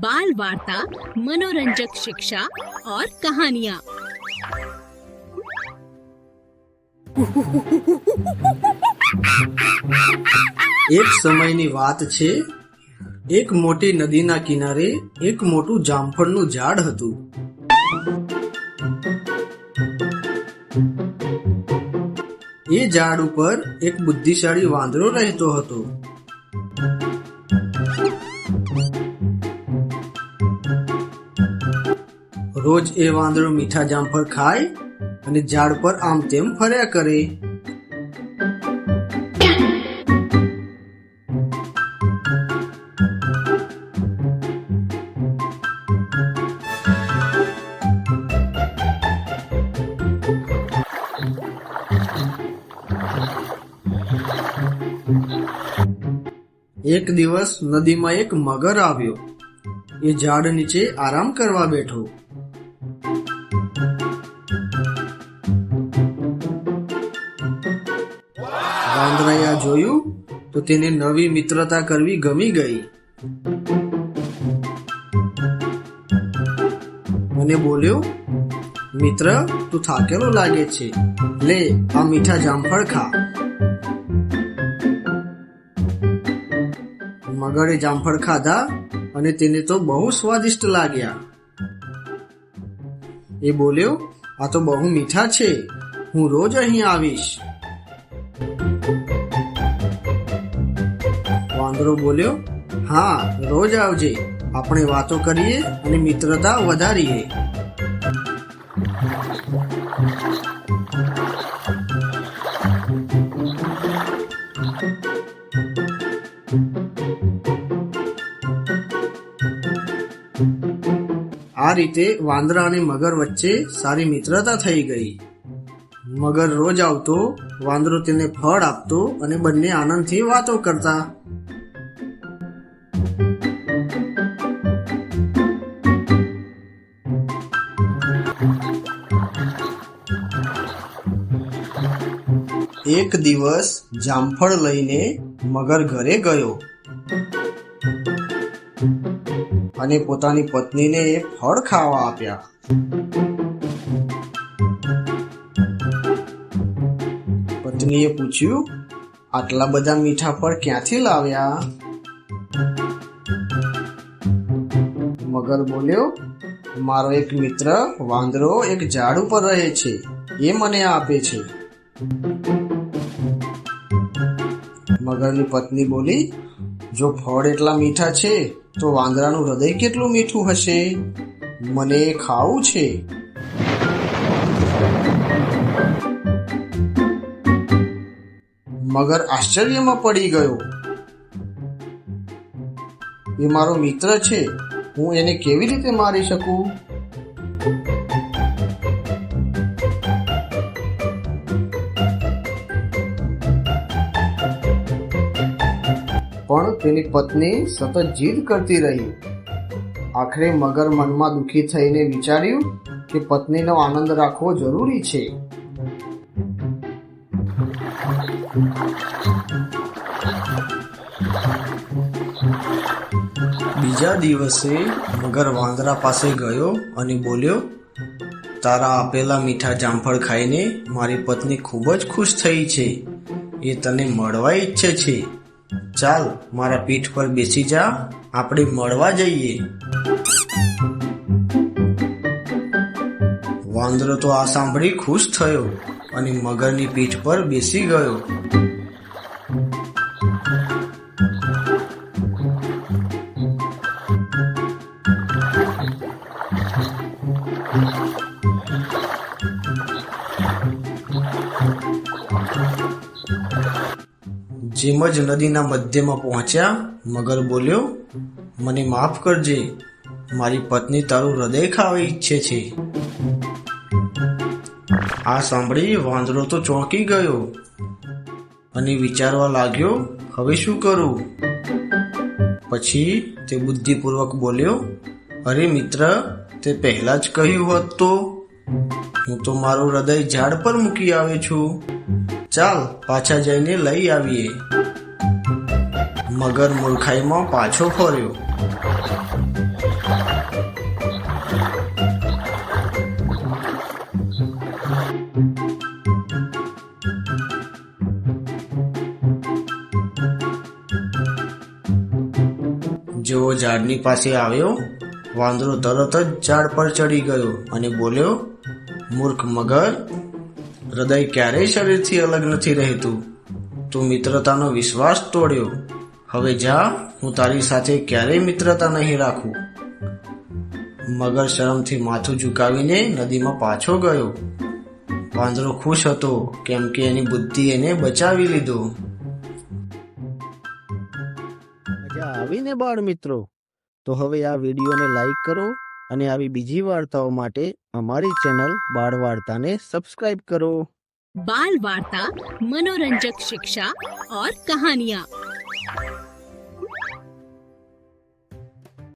बाल वार्ता मनोरंजक शिक्षा और कहानियाँ એક સમયની વાત છે એક મોટી નદીના કિનારે એક મોટું જામફળનું ઝાડ હતું એ ઝાડ ઉપર એક બુદ્ધિશાળી વાંદરો રહેતો હતો રોજ એ વાંદરો મીઠા જામફળ ખાય અને ઝાડ પર આમ તેમ ફર્યા કરે. એક દિવસ નદીમાં એક મગર આવ્યો. એ ઝાડ નીચે આરામ કરવા બેઠો. વાંદરાએ આ જોયું તો તેને નવી મિત્રતા કરવી ગમી ગઈ. અને બોલ્યો, મિત્ર, તું થાકેલો લાગે છે. લે, આ મીઠા જામફળ ખા. મગરે જામફળ ખાધા અને તેને તો બહુ સ્વાદિષ્ટ લાગ્યા. એ બોલ્યો, આ તો બહુ મીઠા છે. હું રોજ અહીં આવીશ. વાંદરો બોલ્યો, હા, રોજ આવજે. આપણે વાતો કરીએ અને મિત્રતા વધારીએ. આ રીતે વાંદરા અને મગર વચ્ચે સારી મિત્રતા થઈ ગઈ. મગર રોજ આવતો, વાંદરો તેને ફળ આપતો અને બંને આનંદથી વાતો કરતા. એક દિવસ જામફળ લઈને મગર ઘરે ગયો. અને પોતાની પત્નીને એ ફળ ખાવા આપ્યા. પત્નીએ પૂછ્યું, આટલા બધા મીઠા ફળ ક્યાંથી લાવ્યા? મગર બોલ્યો, મારો એક મિત્ર વાંદરો એક ઝાડ ઉપર રહે છે, એ મને આપે છે. મગરની પત્ની બોલી, જો ફળ એટલા મીઠા છે, તો વાંદરાનું હૃદય કેટલું મીઠું હશે? મને ખાવું છે. મગર આશ્ચર્યમાં પડી ગયો. એ મારો મિત્ર છે, હું એને કેવી રીતે મારી શકું? તેની પત્ની સતત જીદ કરતી રહી. આખરે મગર મનમાં દુખી થઈને વિચાર્યું કે પત્નીનો આનંદ રાખવો જરૂરી છે. બીજા દિવસે મગર વાંદરા પાસે ગયો અને બોલ્યો, તારા આપેલા મીઠા જામફળ ખાઈને મારી પત્ની ખૂબ જ ખુશ થઈ છે. એ તને મળવા ઈચ્છે છે. ચાલ, મારા પીઠ પર બેસી જા, આપણે મળવા જઈએ. વાંદરો તો આ સાંભળી ખુશ થયો અને મગરની પીઠ પર બેસી ગયો. જેમ નદીના મધ્યમાં પહોંચ્યા, મગર બોલ્યો, મને માફ કરજે. મારી પત્ની તારું હૃદય ખાવા ઈચ્છે છે. આ સાંભળી વાંદરો તો ચોંકી ગયો અને વિચારવા લાગ્યો, હવે શું કરું? પછી તે બુદ્ધિપૂર્વક બોલ્યો, અરે મિત્ર, તે પહેલા જ કહ્યું હોત તો. હું તો મારું હૃદય ઝાડ પર મૂકી આવ્યો છું. ચાલ, પાછા જઈને લઈ આવીએ. મગર મૂર્ખાઈમાં પાછો ફર્યો. જેવો ઝાડની પાસે આવ્યો, વાંદરો તરત જ ઝાડ પર ચડી ગયો અને બોલ્યો, મૂર્ખ મગર હૃદય ક્યારેય શરીરથી અલગ નથી રહેતું. તું મિત્રતાનો વિશ્વાસ તોડ્યો. હવે જા, હું તારી સાથે ક્યારેય મિત્રતા નહીં રાખું. મગર શરમથી માથું ઝુકાવીને નદીમાં પાછો ગયો. વાંદરો ખુશ હતો, કેમ કે એની બુદ્ધિ એને બચાવી લીધો. મજા આવીને બાળ મિત્રો? તો હવે આ વિડીયોને લાઈક કરો અને આવી બીજી વાર્તાઓ માટે અમારી ચેનલ બાળ વાર્તાને સબસ્ક્રાઇબ કરો. બાળ વાર્તા, મનોરંજક શિક્ષા ઓર કહાનિયા.